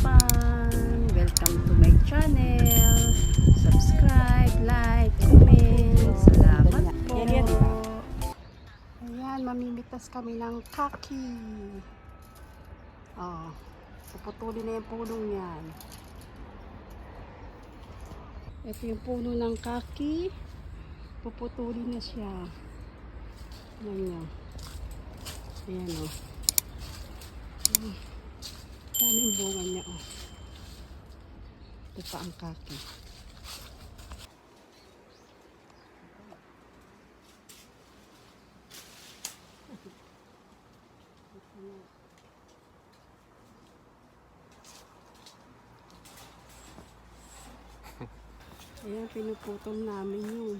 Japan! Welcome to my channel. Subscribe, like, comment. Salamat po. Ayan, mamimitas kami ng kaki. Oh, puputulin na yung punong yan. Ito yung puno ng kaki. Puputulin na siya. Ayan nyo. Ayan o. Oh. Niya oh. Ito pa ang kaki. Ayan, pinuputol namin yung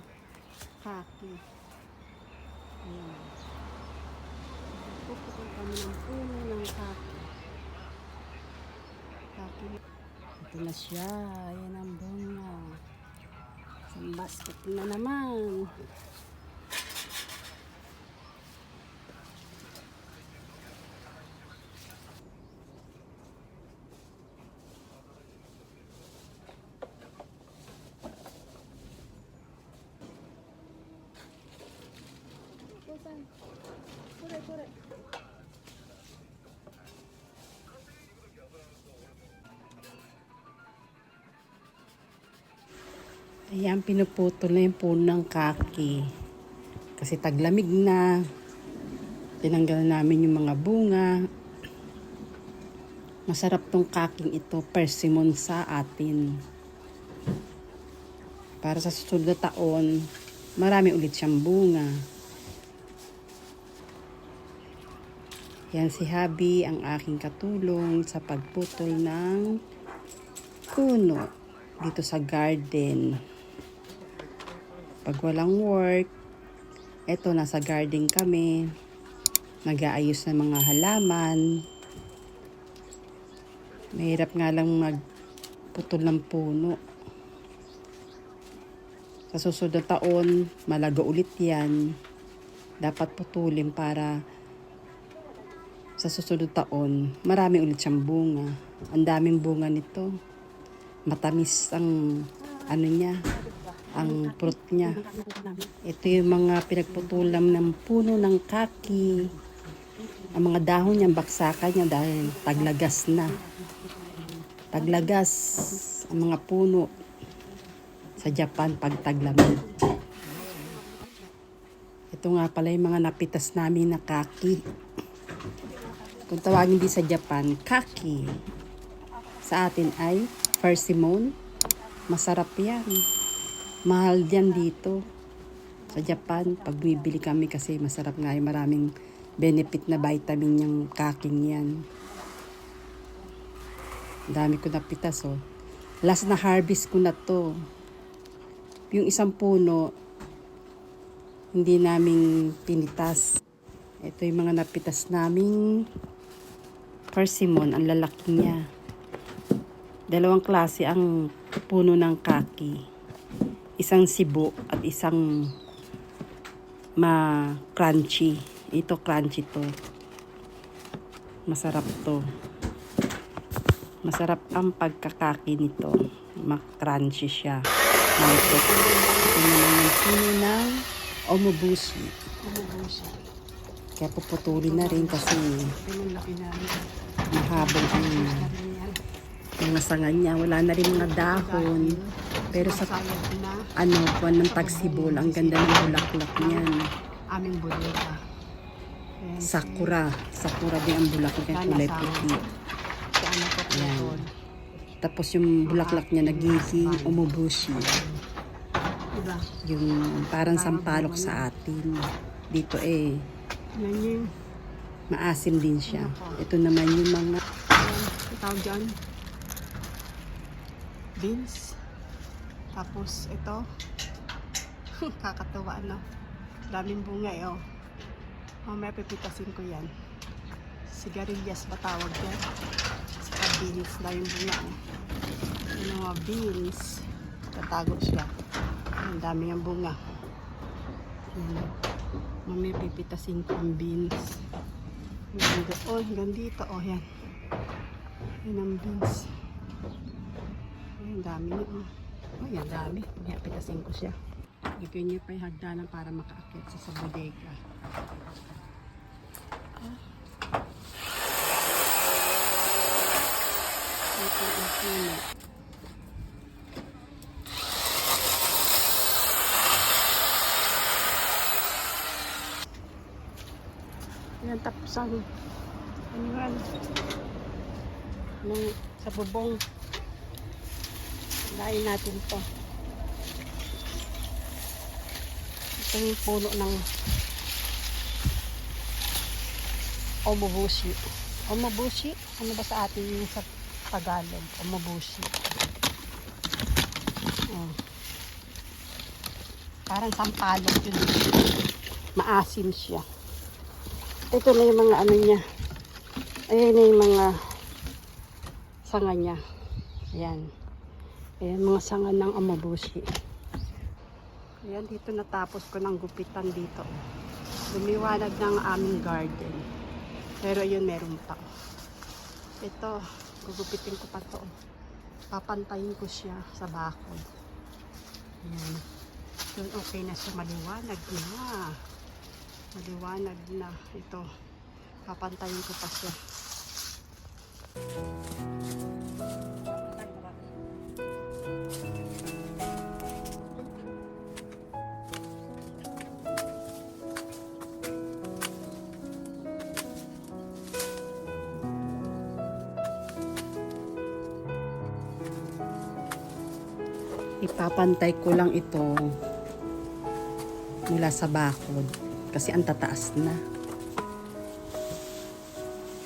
kaki. Ayan. Puputol kami ng puno ng kaki. Kaki. Ito na siya. Ayan ang bunga. Isang basket na naman. Ayan, pinuputol na yung puno ng kaki. Kasi taglamig na. Tinanggal namin yung mga bunga. Masarap tong kaking ito, persimmon sa atin. Para sa susunod na taon, marami ulit siyang bunga. Yan si Habi, ang aking katulong sa pagputol ng puno dito sa garden. Pag walang work, eto nasa garden kami. Nag-aayos ng mga halaman. Mahirap nga lang magputol ng puno. Sa susunod na taon, malaga ulit yan. Dapat putulin para sa susunod taon, marami ulit siyang bunga. Ang daming bunga nito. Matamis ang ano niya, ang fruit niya. Ito yung mga pinagputulam ng puno ng kaki. Ang mga dahon niya, baksakan niya dahil taglagas na. Taglagas ang mga puno sa Japan pag taglamig. Ito nga pala yung mga napitas namin na kaki. Kung tawagin din sa Japan, kaki. Sa atin ay persimmon. Masarap yan. Mahal yan dito. Sa Japan, pag bumibili kami kasi masarap nga yung maraming benefit na vitamin yung kaking yan. Dami ko napitas oh. Last na harvest ko na to. Yung isang puno, hindi naming pinitas. Ito yung mga napitas naming persimmon, ang lalaki niya. Dalawang klase ang puno ng kaki. Isang sibo at isang ma-crunchy. Ito crunchy to. Masarap to. Masarap ang pagkakaki nito. Ma-crunchy siya. Maltot. Ito naman yung puno ng. Umubusi. Kaya puputulin na rin kasi mahabang ang mga sanga niya. Wala na rin mga dahon. Pero sa ano, buwan ng tagsibol, ang ganda ng bulaklak niyan. aming bodega. Sakura. Sakura din ang bulaklak niya, kulay puti. Ano Ayan. Tapos yung bulaklak niya nagiging umubushi. Diba? Yung parang sampalok sa atin. Dito eh, maasim din siya. Ito naman yung mga tawag dyan. Beans. Tapos ito. Kakatuwa no. Daming bunga eh oh. Mamaya pipitasin ko yan. Sigarilyas ba tawag yan? Saka beans na yung bunga oh. Yung mga beans. Tatago siya. Ang dami yung bunga. Ayan. Mamaya pipitasin ko ang beans. Hanggang doon, hanggang dito. Oh, yan. Yan ang beans. Ang dami niya. Oh. Ay, ang dami. Pagkapitasin ko siya. Lagyan niya pa yung hagdanan para makaakyat sa sa bodega. Ito ang puno. Yan, tapos ang ano yan? Nung sa bubong. Lain natin to. Ito yung puno ng omobushi. Omobushi? Ano ba sa atin yung sa Tagalog? Omobushi. Oh. Parang sampalok yun. Maasim siya. Ito na yung mga ano niya. Ayan na yung mga sanga niya. Ayan. Ayan mga sanga ng amabushi. Ayan, dito natapos ko ng gupitan dito. Lumiwanag ng aming garden. Pero yun, meron pa. Ito, gugupitin ko pa to. Papantayin ko siya sa bakod. Ayan. Yun, okay na siya. Maliwanag na. Maliwanag na. Ito. Papantayin ko pa siya. Ipapantay ko lang ito mula sa bakod kasi ang tataas na.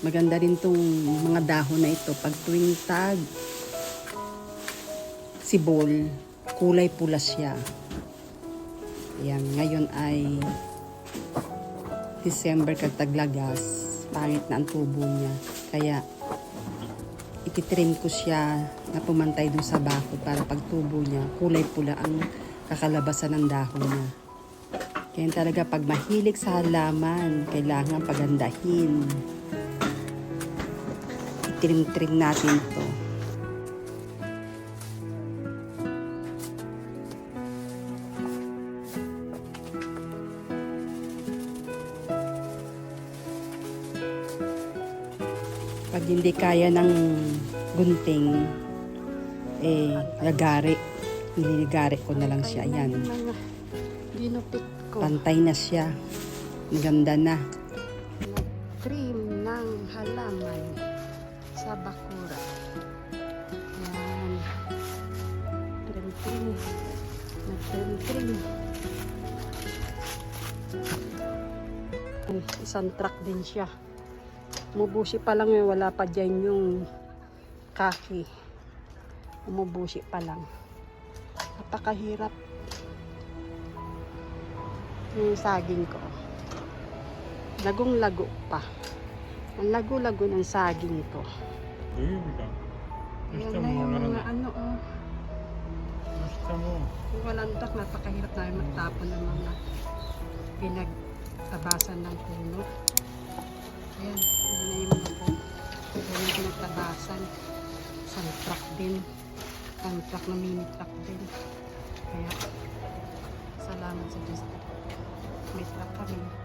Maganda rin tong mga dahon na ito pag tuwing tag sibol, kulay pula siya. Yan, ngayon ay December kag taglagas, pangit na ang tubo niya. Kaya ititrim ko siya na pumantay dun sa bakod para pagtubo niya, kulay pula ang kakalabasan ng dahon niya. Kaya talaga pag mahilig sa halaman, kailangan pagandahin. Itrim-trim natin to. Pag hindi kaya ng gunting, eh, lagari. Nililigari ko na lang siya. Ayan. Ginupit ko. Pantay na siya. Ganda na. Trim ng halaman sa bakura. Yan. Trim, trim. Nag-trim, trim. Ay, Isang truck din siya. Umubusi pa lang yun. Wala pa dyan yung kaki. Umubusi pa lang. Napakahirap. Yung saging ko. Lagong lago pa. Ang lago-lago ng saging ko. Ayan na yung mga ano oh. Basta mo. Kung walang dak, napakahirap na yung magtapon ng mga pinagtabasan ng puno. Ayan ayan na yung mga puno. Ayan yung pinagtabasan. Isang truck din. Isang truck na mini truck din. Kaya, salamat sa Diyos. May truck kami.